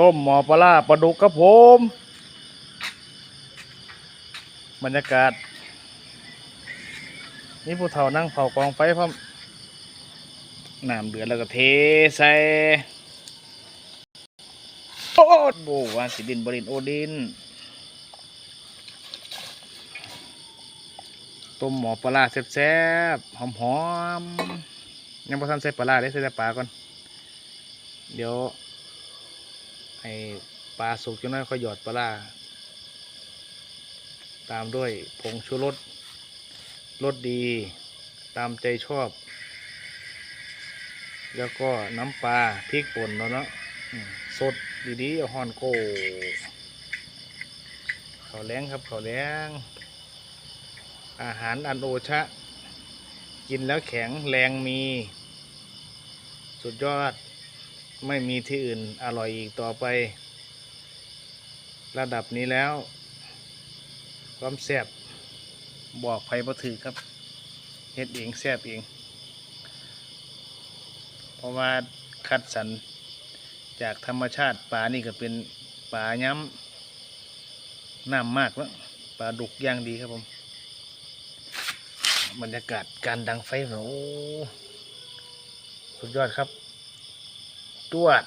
ต้มหมอปลาปลาดุกครับผม บรรยากาศ นี่ผู้เฒ่านั่งเผากองไฟพร้อมน้ำเดือดแล้วก็เทใส่โอ้โหวานสิดินบรินโอดิน ต้มหมอปลาแซ่บๆหอมๆยังพอทันใส่ปลาได้ใส่ปลาก่อน เดี๋ยว ให้ปลาสุกจังนั้นค่อยหยอดปลาตามด้วยผงชูรสรสดี ตามใจชอบ แล้วก็น้ำปลาพริกป่นเนาะเนาะสดดีๆอาฮอนโกข้าแรงครับข้าแรงอาหารอันโอชะ กินแล้วแข็งแรงมี สุดยอด ไม่มีที่อื่นอร่อยอีกต่อไป ระดับนี้แล้ว ความแซ่บบอกไผบ่ถือครับเฮ็ดเองแซ่บเอง เพราะว่าคัดสรรจากธรรมชาติปลานี่ก็เป็นปลาย้ำน้ำมากแล้วปลาดุกย่างดีครับผม บรรยากาศการดังไฟโอ้สุดยอดครับ ตวด